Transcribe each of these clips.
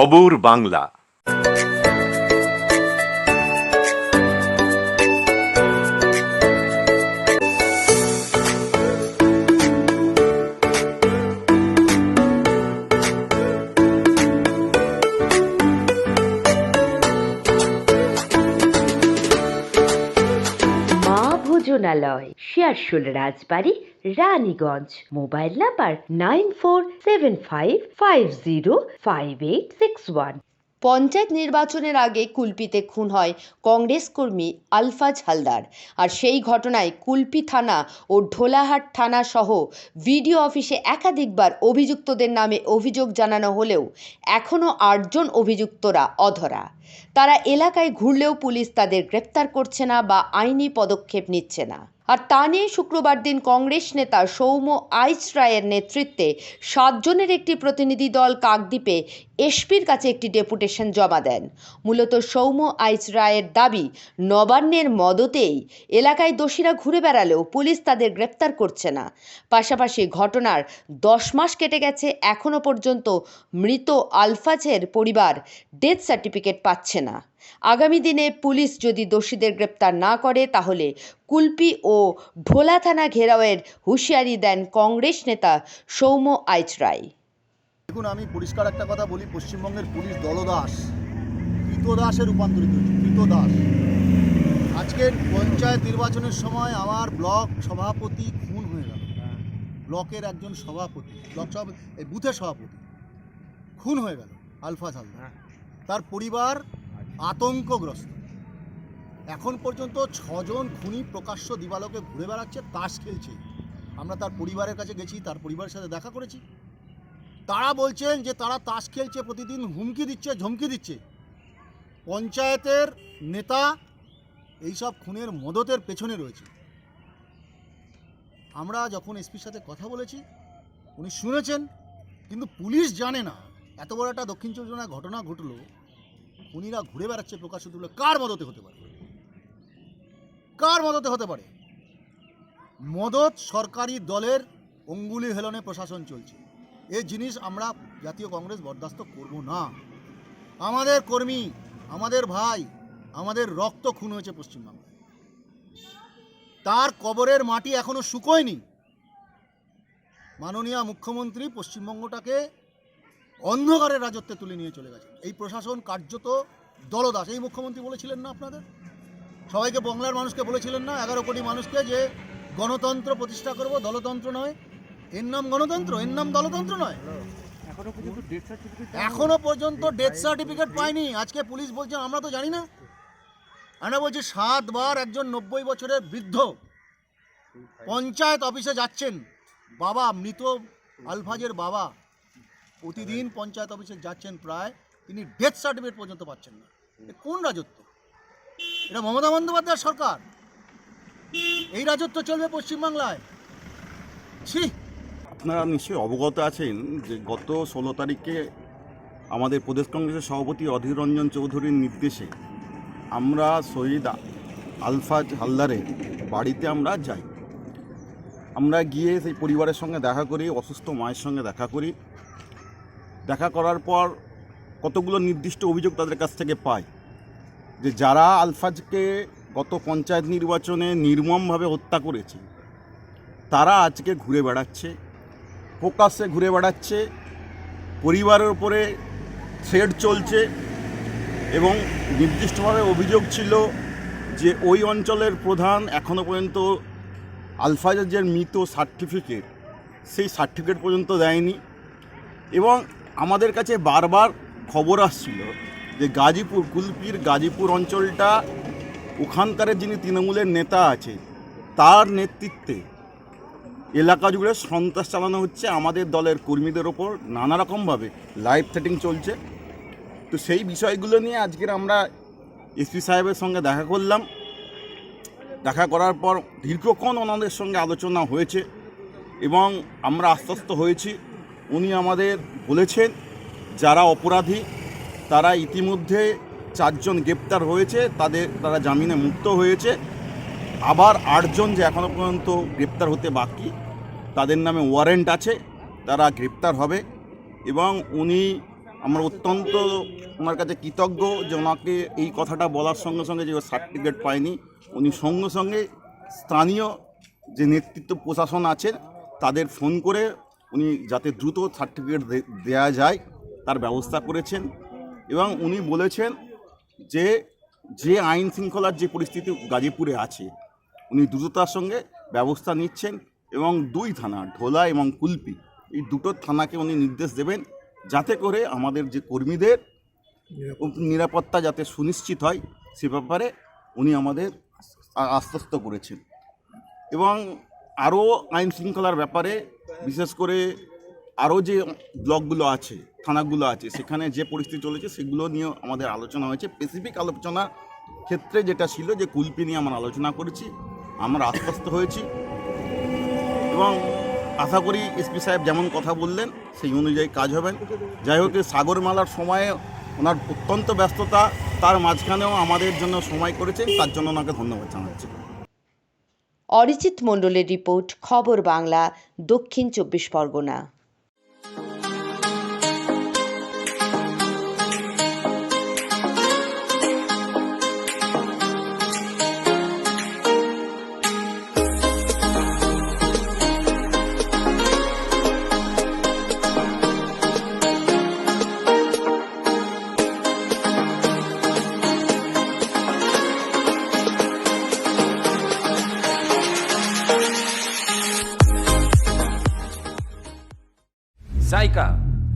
খবর Bangla. Maa Bhojanalay Searsole Rajbari Raniganj. Mobile number nine four seven five five zero five eight six one. Panchayat নির্বাচনের আগে কুলপিতে খুন হয় কংগ্রেস কর্মী আলফাজ হালদার। আর সেই ঘটনায় কুলপি থানা ও ঢোলাহাট থানা সহ ভিডিও অফিসে একাধিকবার অভিযুক্তদের নামে অভিযোগ জানানো হলেও এখনও আটজন অভিযুক্তরা অধরা। তারা এলাকায় ঘুরলেও পুলিশ তাদের গ্রেপ্তার করছে না বা আইনি পদক্ষেপ নিচ্ছে না। আর তা নিয়ে শুক্রবার দিন কংগ্রেস নেতা সৌম্য আইচ রায়ের নেতৃত্বে সাতজনের একটি প্রতিনিধি দল কাকদ্বীপে এসপির কাছে একটি ডেপুটেশন জমা দেন। মূলত সৌম্য আইচ রায়ের দাবি, নবান্নের মদতেই এলাকায় দোষীরা ঘুরে বেড়ালেও পুলিশ তাদের গ্রেপ্তার করছে না। পাশাপাশি ঘটনার দশ মাস কেটে গেছে এখনও পর্যন্ত মৃত আলফাজের পরিবার ডেথ সার্টিফিকেট পাচ্ছে না। আগামী দিনে পুলিশ যদি দোষীদের গ্রেপ্তার না করে তাহলে কুলপি ও ঢোলা থানা ঘেরাওয়ের হুঁশিয়ারি দেন কংগ্রেস নেতা সৌম্য আইচ রায় দেখুন আমি পরিষ্কার একটা কথা বলি পশ্চিমবঙ্গের পুলিশ দলদাস কৃতদাসে রূপান্তরিত হয়েছে কৃতদাস। আজকের পঞ্চায়েত নির্বাচনের সময় আমার ব্লক সভাপতি খুন হয়ে গেল। ব্লকের একজন সভাপতি ব্লক সভাপতি এই বুথের সভাপতি খুন হয়ে গেল আলফাজ হালদার তার পরিবার আতঙ্কগ্রস্ত। এখন পর্যন্ত ছজন খুনি প্রকাশ্য দিবালোকে ঘুরে বেড়াচ্ছে, তাস খেলছে। আমরা তার পরিবারের কাছে গেছি, তার পরিবারের সাথে দেখা করেছি। তারা বলছেন যে তারা তাস খেলছে, প্রতিদিন হুমকি দিচ্ছে ধমকি দিচ্ছে। পঞ্চায়েতের নেতা এইসব খুনের মদতের পেছনে রয়েছে। আমরা যখন এসপির সাথে কথা বলেছি, উনি শুনেছেন, কিন্তু পুলিশ জানে না। এত বড় একটা দক্ষিণ চব্বিশ ঘটনা ঘটলো খুনিরা ঘুরে বেড়াচ্ছে প্রকাশ তুলে কার মদতে হতে পারে? কার মদতে হতে পারে? মদত সরকারি দলের অঙ্গুলি হেলনে প্রশাসন চলছে। এই জিনিস আমরা জাতীয় কংগ্রেস বরদাস্ত করব না। আমাদের কর্মী, আমাদের ভাই, আমাদের রক্ত খুন হয়েছে পশ্চিমবাংলায়। তার কবরের মাটি এখনও শুকোয়নি। মাননীয় মুখ্যমন্ত্রী পশ্চিমবঙ্গটাকে অন্ধকারের রাজত্বে তুলে নিয়ে চলে গেছে এই প্রশাসন কার্যত দলদাস। এই মুখ্যমন্ত্রী বলেছিলেন না আপনাদের? সবাইকে বাংলার মানুষকে বলেছিলেন না? এগারো কোটি মানুষকে যে গণতন্ত্র প্রতিষ্ঠা করব দলতন্ত্র নয়। এর নাম গণতন্ত্র এর নাম দলতন্ত্র নয়। এখনও পর্যন্ত ডেথ সার্টিফিকেট পাইনি। আজকে পুলিশ বলছে আমরা তো জানি না। আমরা বলছি সাতবার একজন নব্বই বছরের বৃদ্ধ পঞ্চায়েত অফিসে যাচ্ছেন। বাবা মৃত আলফাজের বাবা। প্রতিদিন পঞ্চায়েত অফিসে যাচ্ছেন প্রায়, তিনি ডেথ সার্টিফিকেট পর্যন্ত পাচ্ছেন না। কোন রাজত্ব? এটা মমতা বন্দ্যোপাধ্যায়ের সরকার। এই রাজত্ব চলবে পশ্চিমবাংলায়। ছি। আপনারা নিশ্চয়ই অবগত আছেন যে গত ষোলো তারিখে আমাদের প্রদেশ কংগ্রেসের সভাপতি অধীর রঞ্জন চৌধুরীর নির্দেশে আমরা শহীদ আলফাজ হালদারের বাড়িতে আমরা যাই। আমরা গিয়ে সেই পরিবারের সঙ্গে দেখা করি, অসুস্থ মায়ের সঙ্গে দেখা করি। দেখা করার পর কতগুলো নির্দিষ্ট অভিযোগ তাদের কাছ থেকে পায়। যে যারা আলফাজকে গত পঞ্চায়েত নির্বাচনে নির্মমভাবে হত্যা করেছে, তারা আজকে ঘুরে বেড়াচ্ছে প্রকাশ্যে ঘুরে বেড়াচ্ছে, পরিবারের উপরে থ্রেড চলছে এবং নির্দিষ্টভাবে অভিযোগ ছিল যে ওই অঞ্চলের প্রধান এখনও পর্যন্ত আলফাজের যে মৃত সার্টিফিকেট, সেই সার্টিফিকেট পর্যন্ত দেয়নি এবং আমাদের কাছে বারবার খবর আসছিল যে গাজীপুর, কুলপির গাজীপুর অঞ্চলটা ওখানকার যিনি তৃণমূলের নেতা আছে, তার নেতৃত্বে এলাকা জুড়ে সন্ত্রাস চালানো হচ্ছে, আমাদের দলের কর্মীদের ওপর নানা রকমভাবে লাইভ সেটিং চলছে। তো সেই বিষয়গুলো নিয়ে আজকের আমরা এসপি সাহেবের সঙ্গে দেখা করলাম। দেখা করার পর দীর্ঘক্ষণ ওনাদের সঙ্গে আলোচনা হয়েছে এবং আমরা আশ্বস্ত হয়েছি উনি আমাদের বলেছেন, যারা অপরাধী, তারা ইতিমধ্যে চারজন গ্রেপ্তার হয়েছে, তাদের, তারা জামিনে মুক্ত হয়েছে। আবার আটজন যে এখনও পর্যন্ত গ্রেপ্তার হতে বাকি, তাদের নামে ওয়ারেন্ট আছে, তারা গ্রেপ্তার হবে। এবং উনি আমার অত্যন্ত, ওনার কাছে কৃতজ্ঞ যে ওনাকে এই কথাটা বলার সঙ্গে সঙ্গে যে সার্টিফিকেট পায়নি, উনি সঙ্গে সঙ্গে স্থানীয় যে নেতৃত্ব প্রশাসন আছে তাদের ফোন করে উনি যাতে দ্রুত সার্টিফিকেট দেওয়া যায় তার ব্যবস্থা করেছেন এবং উনি বলেছেন যে যে আইন শৃঙ্খলার যে পরিস্থিতি গাজীপুরে আছে উনি দ্রুততার সঙ্গে ব্যবস্থা নিচ্ছেন এবং দুই থানা ঢোলা এবং কুলপি এই দুটো থানাকে উনি নির্দেশ দেবেন যাতে করে আমাদের যে কর্মীদের নিরাপত্তা। যাতে সুনিশ্চিত হয় সে ব্যাপারে উনি আমাদের আশ্বস্ত করেছেন। এবং আরও আইন শৃঙ্খলার ব্যাপারে বিশেষ করে আরও যে ব্লকগুলো আছে, থানাগুলো আছে, সেখানে যে পরিস্থিতি চলেছে, সেগুলো নিয়ে আমাদের আলোচনা হয়েছে। স্পেসিফিক আলোচনা ক্ষেত্রে যেটা ছিল যে কুলপি নিয়ে আমরা আলোচনা করেছি, আমরা আশ্বস্ত হয়েছি এবং আশা করি এসপি সাহেব যেমন কথা বললেন, সেই অনুযায়ী কাজ হবেন যাই হোক সাগরমালার সময়ে ওনার অত্যন্ত ব্যস্ততা, তার মাঝখানেও আমাদের জন্য সময় করেছেন, তার জন্য ওনাকে ধন্যবাদ জানাচ্ছি। অরিজিৎ মণ্ডলের রিপোর্ট খবর Bangla Dakshin Chabbish Pargana. Zaika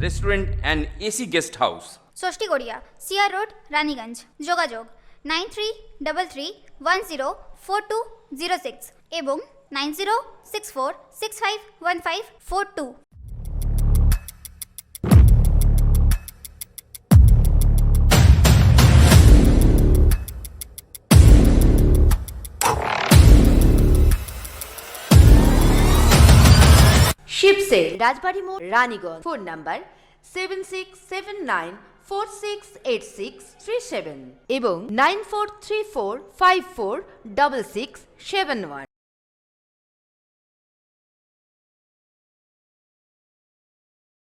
restaurant and AC guest house. Shashthi Garia CR road, Raniganj. যোগাযোগ nine three double three one zero four two zero six এবং nine zero six four six five one five four two. শিবসে Rajbari মোড়, Raniganj. Phone number seven six seven nine four six eight six three seven এবং nine four three four five four double six seven one